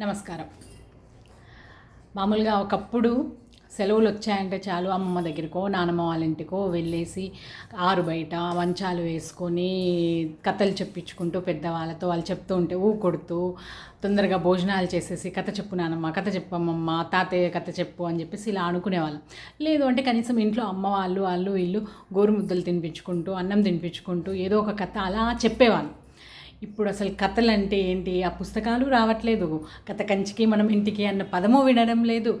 నమస్కారం. మామూలుగా ఒకప్పుడు సెలవులు వచ్చాయంటే చాలు అమ్మమ్మ దగ్గరికో నానమ్మ వాళ్ళ ఇంటికో వెళ్ళేసి ఆరు బయట మంచాలు వేసుకొని కథలు చెప్పించుకుంటూ పెద్దవాళ్ళతో వాళ్ళు చెప్తూ ఉంటే ఊ కొడుతూ తొందరగా భోజనాలు చేసేసి కథ చెప్పు నానమ్మ కథ చెప్పు అమ్మమ్మ తాతయ్య కథ చెప్పు అని చెప్పేసి ఇలా అనుకునేవాళ్ళం. లేదు అంటే కనీసం ఇంట్లో అమ్మ వాళ్ళు వాళ్ళు వీళ్ళు గోరుముద్దలు తినిపించుకుంటూ అన్నం తినిపించుకుంటూ ఏదో ఒక కథ అలా చెప్పేవాళ్ళు. ఇప్పుడు అసలు కథలు అంటే ఏంటి? ఆ పుస్తకాలు రావట్లేదు. కథ కంచికి మనం ఇంటికి అన్న పదము వినడం లేదు.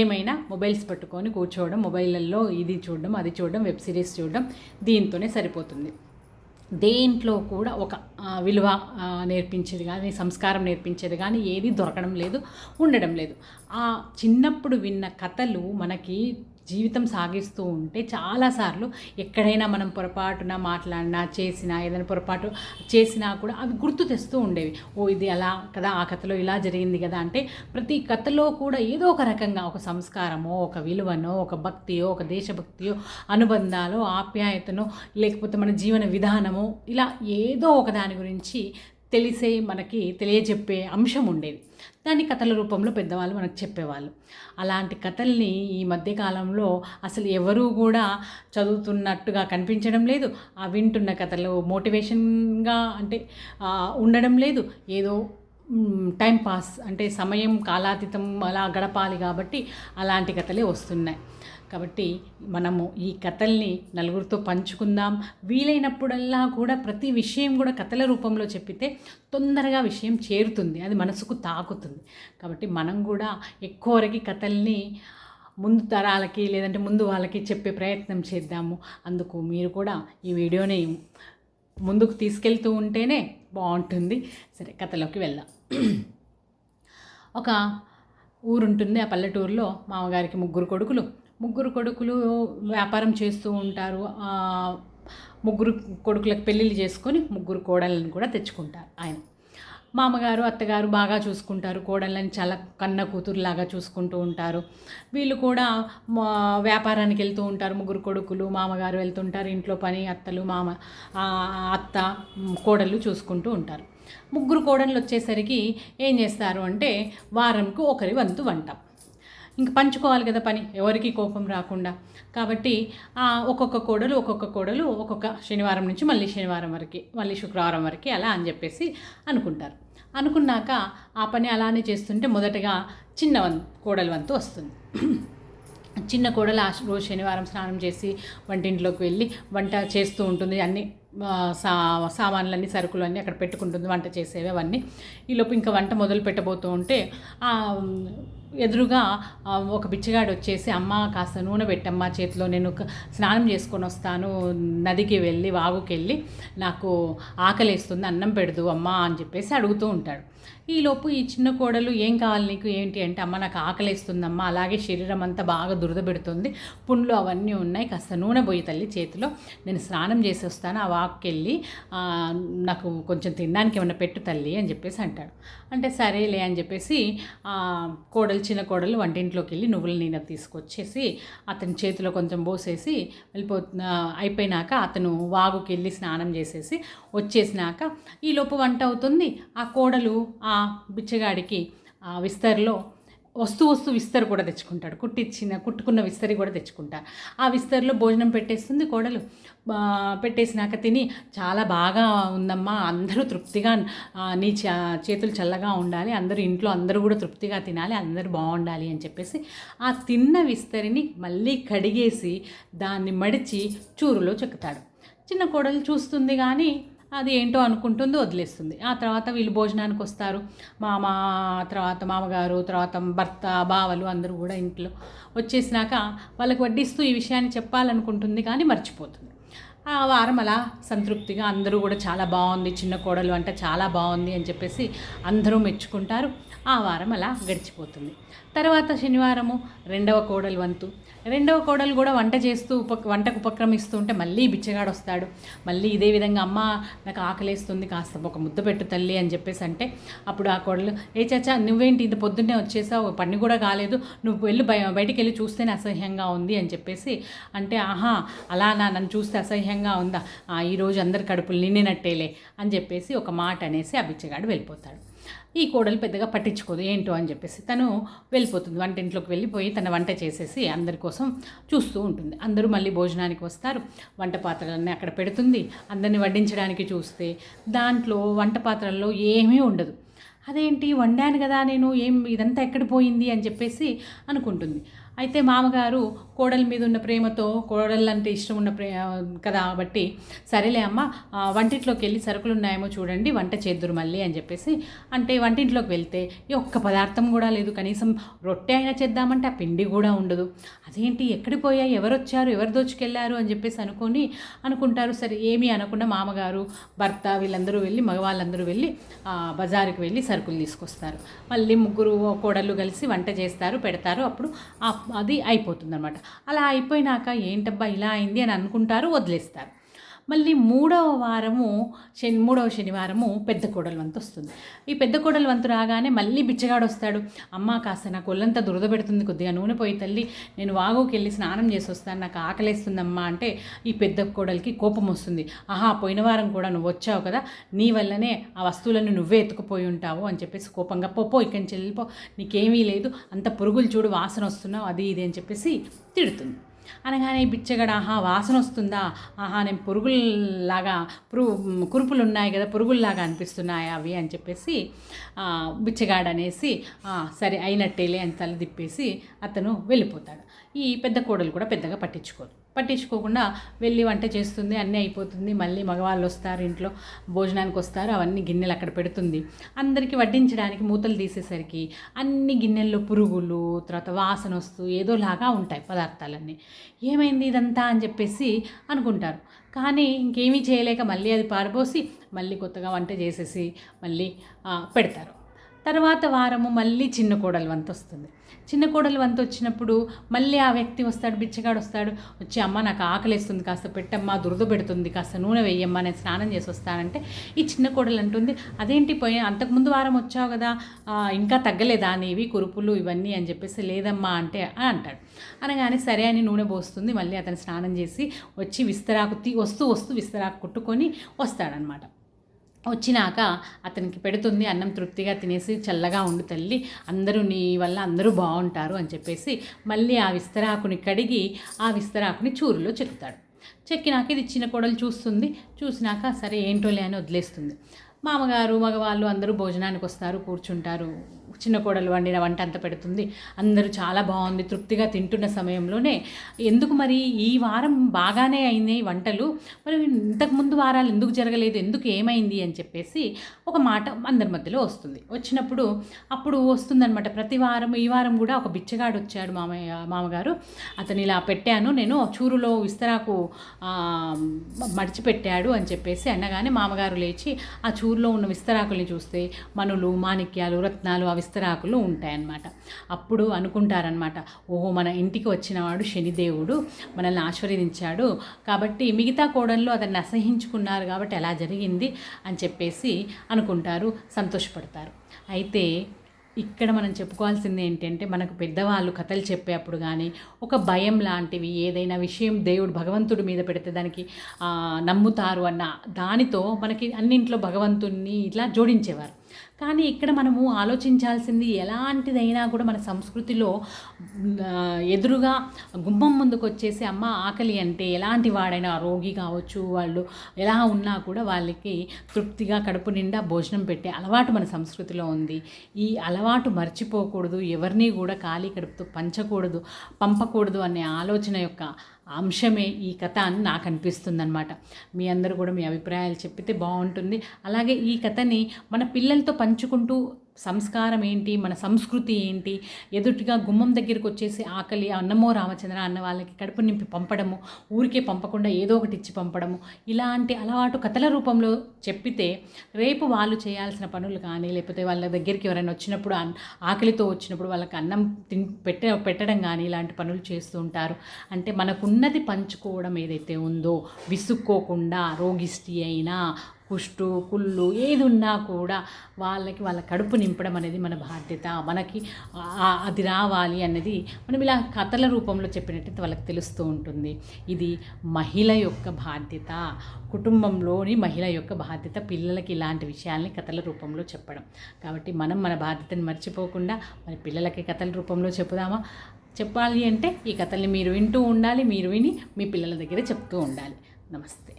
ఏమైనా మొబైల్స్ పట్టుకొని కూర్చోవడం మొబైల్లో ఇది చూడడం అది చూడడం వెబ్ సిరీస్ చూడడం దీంతోనే సరిపోతుంది. దేంట్లో కూడా ఒక విలువ నేర్పించేది కానీ సంస్కారం నేర్పించేది కానీ ఏది దొరకడం లేదు ఉండడం లేదు. ఆ చిన్నప్పుడు విన్న కథలు మనకి జీవితం సాగిస్తూ ఉంటే చాలాసార్లు ఎక్కడైనా మనం పొరపాటున మాట్లాడినా చేసినా ఏదైనా పొరపాటు చేసినా కూడా అవి గుర్తు తెస్తూ ఉండేవి. ఓ ఇది అలా కదా ఆ కథలో ఇలా జరిగింది కదా అంటే ప్రతి కథలో కూడా ఏదో ఒక రకంగా ఒక సంస్కారమో ఒక విలువనో ఒక భక్తియో ఒక దేశభక్తియో అనుబంధాలు ఆప్యాయతను లేకపోతే మన జీవన విధానమో ఇలా ఏదో ఒక దాని గురించి తెలిసే మనకి తెలియజెప్పే అంశం ఉండేది. దాన్ని కథల రూపంలో పెద్దవాళ్ళు మనకు చెప్పేవాళ్ళు. అలాంటి కథల్ని ఈ మధ్యకాలంలో అసలు ఎవరూ కూడా చదువుతున్నట్టుగా కనిపించడం లేదు. ఆ వింటున్న కథలు మోటివేషన్గా అంటే ఉండడం లేదు. ఏదో టైం పాస్ అంటే సమయం కాలాతీతం అలా గడపాలి కాబట్టి అలాంటి కథలే వస్తున్నాయి. కాబట్టి మనము ఈ కథల్ని నలుగురితో పంచుకుందాం. వీలైనప్పుడల్లా కూడా ప్రతి విషయం కూడా కథల రూపంలో చెప్పితే తొందరగా విషయం చేరుతుంది అది మనసుకు తాకుతుంది. కాబట్టి మనం కూడా ఎక్కువ వరకు కథల్ని ముందు తరాలకి లేదంటే ముందు వాళ్ళకి చెప్పే ప్రయత్నం చేద్దాము. అందుకు మీరు కూడా ఈ వీడియోని ముందుకు తీసుకెళ్తూ ఉంటేనే బాగుంటుంది. సరే కథలోకి వెళ్దాం. ఒక ఊరుంటుంది ఆ పల్లెటూరులో మామగారికి ముగ్గురు కొడుకులు. ముగ్గురు కొడుకులు వ్యాపారం చేస్తూ ఉంటారు. ముగ్గురు కొడుకులకు పెళ్ళిళ్ళు చేసుకొని ముగ్గురు కోడళ్ళని కూడా తెచ్చుకుంటారు ఆయన. మామగారు అత్తగారు బాగా చూసుకుంటారు. కోడళ్ళని చాలా కన్న కూతురులాగా చూసుకుంటూ ఉంటారు. వీళ్ళు కూడా మా వ్యాపారానికి వెళ్తూ ఉంటారు. ముగ్గురు కొడుకులు మామగారు వెళ్తుంటారు. ఇంట్లో పని అత్తలు మామ అత్త కోడళ్ళు చూసుకుంటూ ఉంటారు. ముగ్గురు కోడళ్ళు వచ్చేసరికి ఏం చేస్తారు అంటే వారంకు ఒకరి వంతు వంట. ఇంక పంచుకోవాలి కదా పని. ఎవరికి కోపం రాకుండా. కాబట్టి ఒక్కొక్క కోడలు ఒక్కొక్క కోడలు ఒక్కొక్క శనివారం నుంచి మళ్ళీ శనివారం వరకు మళ్ళీ శుక్రవారం వరకు అలా అని చెప్పేసి అనుకుంటారు. అనుకున్నాక ఆ పని అలానే చేస్తుంటే మొదటగా చిన్న వం కోడలు వంతు వస్తుంది. చిన్న కోడలు ఆ రోజు శనివారం స్నానం చేసి వంటింట్లోకి వెళ్ళి వంట చేస్తూ ఉంటుంది. అన్ని సా సామాన్లన్నీ సరుకులు అన్నీ అక్కడ పెట్టుకుంటుంది. వంట చేసేవి అవన్నీ. ఈలోపు ఇంకా వంట మొదలు పెట్టబోతూ ఉంటే ఎదురుగా ఒక బిచ్చగాడు వచ్చేసి అమ్మ కాస్త నూనె పెట్టమ్మా చేతిలో నేను స్నానం చేసుకొని వస్తాను నదికి వెళ్ళి వాగుకి వెళ్ళి నాకు ఆకలేస్తుంది అన్నం పెడదు అమ్మ అని చెప్పేసి అడుగుతూ ఉంటాడు. ఈలోపు ఈ చిన్న కోడలు ఏం కావాలి నీకు ఏంటి? అంటే అమ్మ నాకు ఆకలేస్తుందమ్మా అలాగే శరీరం అంతా బాగా దురద పెడుతుంది పుండ్లు అవన్నీ ఉన్నాయి కాస్త నూనె పోయి తల్లి చేతిలో నేను స్నానం చేసి వస్తాను ఆ వాక్కి వెళ్ళి నాకు కొంచెం తినడానికి ఏమైనా పెట్టు తల్లి అని చెప్పేసి అంటాడు. అంటే సరేలే అని చెప్పేసి కోడలు చిన్న కోడలు వంటింట్లోకి వెళ్ళి నువ్వుల నూనె తీసుకొచ్చేసి అతని చేతిలో కొంచెం పోసేసి వెళ్ళిపో అయిపోయినాక అతను వాగుకి వెళ్ళి స్నానం చేసేసి వచ్చేసినాక ఈలోపు వంట అవుతుంది. ఆ కోడలు ఆ బిచ్చగాడికి ఆ విస్తరిలో వస్తూ వస్తూ విస్తరు కూడా తెచ్చుకుంటాడు. కుట్టించిన కుట్టుకున్న విస్తరి కూడా తెచ్చుకుంటారు ఆ విస్తరిలో భోజనం పెట్టేస్తుంది కోడలు. పెట్టేసినాక తిని చాలా బాగా ఉందమ్మా. అందరూ తృప్తిగా నీ చేతులు చల్లగా ఉండాలి. అందరూ ఇంట్లో అందరూ కూడా తృప్తిగా తినాలి. అందరూ బాగుండాలి అని చెప్పేసి ఆ తిన్న విస్తరిని మళ్ళీ కడిగేసి దాన్ని మడిచి చూరులో చెక్కుతాడు. చిన్న కోడలు చూస్తుంది కానీ అది ఏంటో అనుకుంటుంది వదిలేస్తుంది. ఆ తర్వాత వీళ్ళు భోజనానికి వస్తారు. మామ తర్వాత మామగారు తర్వాత భర్త బావలు అందరూ కూడా ఇంట్లో వచ్చేసినాక వాళ్ళకి వడ్డిస్తూ ఈ విషయాన్ని చెప్పాలనుకుంటుంది కానీ మర్చిపోతుంది. ఆ వారం అలా సంతృప్తిగా అందరూ కూడా చాలా బాగుంది చిన్న కోడలు అంటే చాలా బాగుంది అని చెప్పేసి అందరూ మెచ్చుకుంటారు. ఆ వారం అలా గడిచిపోతుంది. తర్వాత శనివారము రెండవ కోడలు వంతు. రెండవ కోడలు కూడా వంట చేస్తూ ఉప వంటకు ఉపక్రమిస్తూ ఉంటే మళ్ళీ బిచ్చగాడు వస్తాడు మళ్ళీ ఇదే విధంగా అమ్మ నాకు ఆకలేస్తుంది కాస్త ఒక ముద్ద పెట్టు తల్లి అని చెప్పేసి అంటే అప్పుడు ఆ కోడలు ఏ చాచా నువ్వేంటి ఇంత పొద్దున్నే వచ్చేసావు పని కూడా కాలేదు నువ్వు వెళ్ళి బయ బయటికి వెళ్ళి చూస్తేనే అసహ్యంగా ఉంది అని చెప్పేసి అంటే ఆహా అలా నా నన్ను చూస్తే అసహ్యంగా ఉందా? ఈరోజు అందరి కడుపులు నిండినట్టేలే అని చెప్పేసి ఒక మాట అనేసి ఆ బిచ్చగాడు వెళ్ళిపోతాడు. ఈ కోడలు పెద్దగా పట్టించుకోదు ఏంటో అని చెప్పేసి తను వెళ్ళిపోతుంది. వంటింట్లోకి వెళ్ళిపోయి తన వంట చేసేసి అందరి కోసం చూస్తూ ఉంటుంది. అందరూ మళ్ళీ భోజనానికి వస్తారు. వంట పాత్రలన్నీ అక్కడ పెడుతుంది. అందరిని వడ్డించడానికి చూస్తే దాంట్లో వంట పాత్రల్లో ఏమీ ఉండదు. అదేంటి వండాను కదా నేను ఏం ఇదంతా ఎక్కడ పోయింది? అని చెప్పేసి అనుకుంటుంది. అయితే మామగారు కోడల మీద ఉన్న ప్రేమతో కోడళ్ళంటే ఇష్టం ఉన్న ప్రే కదా కాబట్టి సరేలే అమ్మ వంటింట్లోకి వెళ్ళి సరుకులు ఉన్నాయేమో చూడండి వంట చేద్దురు మళ్ళీ అని చెప్పేసి అంటే వంటింట్లోకి వెళ్తే ఈ ఒక్క పదార్థం కూడా లేదు కనీసం రొట్టె అయినా చేద్దామంటే ఆ పిండి కూడా ఉండదు. అదేంటి ఎక్కడికి పోయా ఎవరు వచ్చారు ఎవరు దోచుకెళ్ళారు అని చెప్పేసి అనుకొని అనుకుంటారు సరే ఏమీ అనకుండా మామగారు భర్త వీళ్ళందరూ వెళ్ళి మగవాళ్ళందరూ వెళ్ళి బజారుకి వెళ్ళి సరుకులు తీసుకొస్తారు. మళ్ళీ ముగ్గురు కోడళ్ళు కలిసి వంట చేస్తారు పెడతారు అప్పుడు ఆ- అది అయిపోతుంది అనమాట అలా అయిపోయినాక ఏంటబ్బా ఇలా అయింది అని అనుకుంటారు వదిలేస్తారు. మళ్ళీ మూడవ వారము శని మూడవ శనివారము పెద్ద కోడలు వంతు వస్తుంది. ఈ పెద్ద కోడలు వంతు రాగానే మళ్ళీ బిచ్చగాడు వస్తాడు. అమ్మ కాస్త నాకు ఒళ్ళంతా దురద పెడుతుంది కొద్దిగా నూనె పోయి తల్లి నేను వాగుకి వెళ్ళి స్నానం చేసి వస్తాను నాకు ఆకలేస్తుందమ్మా అంటే ఈ పెద్ద కోడలికి కోపం వస్తుంది. ఆహా పోయిన వారం కూడా నువ్వు వచ్చావు కదా నీ వల్లనే ఆ వస్తువులను నువ్వే ఎత్తుకుపోయి ఉంటావు అని చెప్పేసి కోపంగా పోపో ఇక్కడి నుంచి వెళ్ళిపో నీకేమీ లేదు అంత పురుగులు చూడు వాసన వస్తున్నావు అది ఇది అని చెప్పేసి తిడుతుంది. అనగానే బిచ్చగడ ఆహా వాసన వస్తుందా? ఆహా నేను పురుగుల్లాగా పురుగు కురుపులు ఉన్నాయి కదా పురుగుల్లాగా అనిపిస్తున్నాయి అవి అని చెప్పేసి బిచ్చగాడు అనేసి సరే అయినట్టేలే అని తల తిప్పేసి అతను వెళ్ళిపోతాడు. ఈ పెద్ద కోడలు కూడా పెద్దగా పట్టించుకోదు. పట్టించుకోకుండా వెళ్ళి వంట చేస్తుంది అన్నీ అయిపోతుంది. మళ్ళీ మగవాళ్ళు వస్తారు ఇంట్లో భోజనానికి వస్తారు అవన్నీ గిన్నెలు అక్కడ పెడుతుంది. అందరికీ వడ్డించడానికి మూతలు తీసేసరికి అన్ని గిన్నెల్లో పురుగులు తర్వాత వాసన వస్తూ ఏదోలాగా ఉంటాయి పదార్థాలన్నీ. ఏమైంది ఇదంతా అని చెప్పేసి అనుకుంటారు. కానీ ఇంకేమీ చేయలేక మళ్ళీ అది పారిపోసి మళ్ళీ కొత్తగా వంట చేసేసి మళ్ళీ పెడతారు. తర్వాత వారము మళ్ళీ చిన్న కోడలు వంత వస్తుంది. చిన్న కోడలు వంత వచ్చినప్పుడు మళ్ళీ ఆ వ్యక్తి వస్తాడు బిచ్చగాడు వస్తాడు వచ్చి అమ్మ నాకు ఆకలిస్తుంది కాస్త పెట్టమ్మా దురద పెడుతుంది కాస్త నూనె వేయమ్మా నేను స్నానం చేసి వస్తానంటే ఈ చిన్న కోడలు అంటుంది అదేంటి పోయి అంతకుముందు వారం వచ్చావు కదా ఇంకా తగ్గలేదా నీవి కురుపులు ఇవన్నీ అని చెప్పేసి లేదమ్మా అంటే అని అంటాడు. అనగానే సరే అని నూనె పోస్తుంది మళ్ళీ అతను స్నానం చేసి వచ్చి విస్తరాకు తీ వస్తూ వస్తూ విస్తరాకు కుట్టుకొని వస్తాడనమాట. వచ్చినాక అతనికి పెడుతుంది అన్నం తృప్తిగా తినేసి చల్లగా ఉండు తల్లి అందరూ నీ వల్ల అందరూ బాగుంటారు అని చెప్పేసి మళ్ళీ ఆ విస్తరాకుని కడిగి ఆ విస్తరాకుని చూరులో చెక్కుతాడు. చెక్కినాక ఇది చిన్న కోడలు చూస్తుంది. చూసినాక సరే ఏంటోలే అని వదిలేస్తుంది. మామగారు మగవాళ్ళు అందరూ భోజనానికి వస్తారు కూర్చుంటారు. చిన్న కోడలు వండిన వంట అంత పెడుతుంది. అందరూ చాలా బాగుంది. తృప్తిగా తింటున్న సమయంలోనే ఎందుకు మరి ఈ వారం బాగానే అయినాయి వంటలు? మరి ఇంతకుముందు వారాలు ఎందుకు జరగలేదు? ఎందుకు ఏమైంది? అని చెప్పేసి ఒక మాట అందరి మధ్యలో వస్తుంది. వచ్చినప్పుడు అప్పుడు వస్తుందనమాట ప్రతి వారం ఈ వారం కూడా ఒక బిచ్చగాడు వచ్చాడు మామయ్య మామగారు. అతను ఇలా పెట్టాను నేను చూరులో విస్తరాకు మడిచిపెట్టాడు అని చెప్పేసి అనగానే మామగారు లేచి ఆ చూరులో ఉన్న విస్తరాకుల్ని చూస్తే మనులు మాణిక్యాలు రత్నాలు అవి విస్తరాకులు ఉంటాయన్నమాట. అప్పుడు అనుకుంటారనమాట ఓహో మన ఇంటికి వచ్చినవాడు శనిదేవుడు మనల్ని ఆశీర్వదించాడు. కాబట్టి మిగతా కోడళ్ళు అతన్ని అసహించుకున్నారు కాబట్టి ఎలా జరిగింది అని చెప్పేసి అనుకుంటారు సంతోషపడతారు. అయితే ఇక్కడ మనం చెప్పుకోవాల్సింది ఏంటంటే మనకు పెద్దవాళ్ళు కథలు చెప్పేప్పుడు కానీ ఒక భయం లాంటివి ఏదైనా విషయం దేవుడు భగవంతుడి మీద పెడితే దానికి నమ్ముతారు అన్న దానితో మనకి అన్నింట్లో భగవంతుణ్ణి ఇట్లా జోడించేవారు. కానీ ఇక్కడ మనము ఆలోచించాల్సింది ఎలాంటిదైనా కూడా మన సంస్కృతిలో ఎదురుగా గుమ్మం ముందుకు వచ్చేసి అమ్మ ఆకలి అంటే ఎలాంటి వాడైనా రోగి కావచ్చు వాళ్ళు ఎలా ఉన్నా కూడా వాళ్ళకి తృప్తిగా కడుపు నిండా భోజనం పెట్టే అలవాటు మన సంస్కృతిలో ఉంది. ఈ అలవాటు మర్చిపోకూడదు ఎవరిని కూడా ఖాళీ కడుపుతో పంచకూడదు పంపకూడదు అనే ఆలోచన యొక్క అంశమే ఈ కథ అని నాకు అనిపిస్తుందనమాట మీ అందరూ కూడా మీ అభిప్రాయాలు చెప్పితే బాగుంటుంది. అలాగే ఈ కథని మన పిల్లలతో పంచుకుంటూ సంస్కారం ఏంటి? మన సంస్కృతి ఏంటి? ఎదుటిగా గుమ్మం దగ్గరికి వచ్చేసి ఆకలి అన్నమో రామచంద్ర అన్న వాళ్ళకి కడుపు నింపి పంపడము ఊరికే పంపకుండా ఏదో ఒకటి ఇచ్చి పంపడము ఇలాంటి అలవాటు కథల రూపంలో చెప్పితే రేపు వాళ్ళు చేయాల్సిన పనులు కానీ లేకపోతే వాళ్ళ దగ్గరికి ఎవరైనా వచ్చినప్పుడు ఆకలితో వచ్చినప్పుడు వాళ్ళకి అన్నం తిన్ పెట్ట పెట్టడం కానీ ఇలాంటి పనులు చేస్తూ ఉంటారు. అంటే మనకున్నది పంచుకోవడం ఏదైతే ఉందో విసుక్కోకుండా రోగిష్టి అయినా కుష్టు కుళ్ళు ఏది ఉన్నా కూడా వాళ్ళకి వాళ్ళ కడుపు నింపడం అనేది మన బాధ్యత. మనకి అది రావాలి అన్నది మనం ఇలా కథల రూపంలో చెప్పినట్టయితే వాళ్ళకి తెలుస్తూ ఉంటుంది. ఇది మహిళ యొక్క బాధ్యత. కుటుంబంలోని మహిళ యొక్క బాధ్యత పిల్లలకి ఇలాంటి విషయాల్ని కథల రూపంలో చెప్పడం. కాబట్టి మనం మన బాధ్యతని మర్చిపోకుండా మన పిల్లలకి కథల రూపంలో చెప్పుదామా? చెప్పాలి అంటే ఈ కథల్ని మీరు వింటూ ఉండాలి మీరు విని మీ పిల్లల దగ్గర చెప్తూ ఉండాలి. నమస్తే.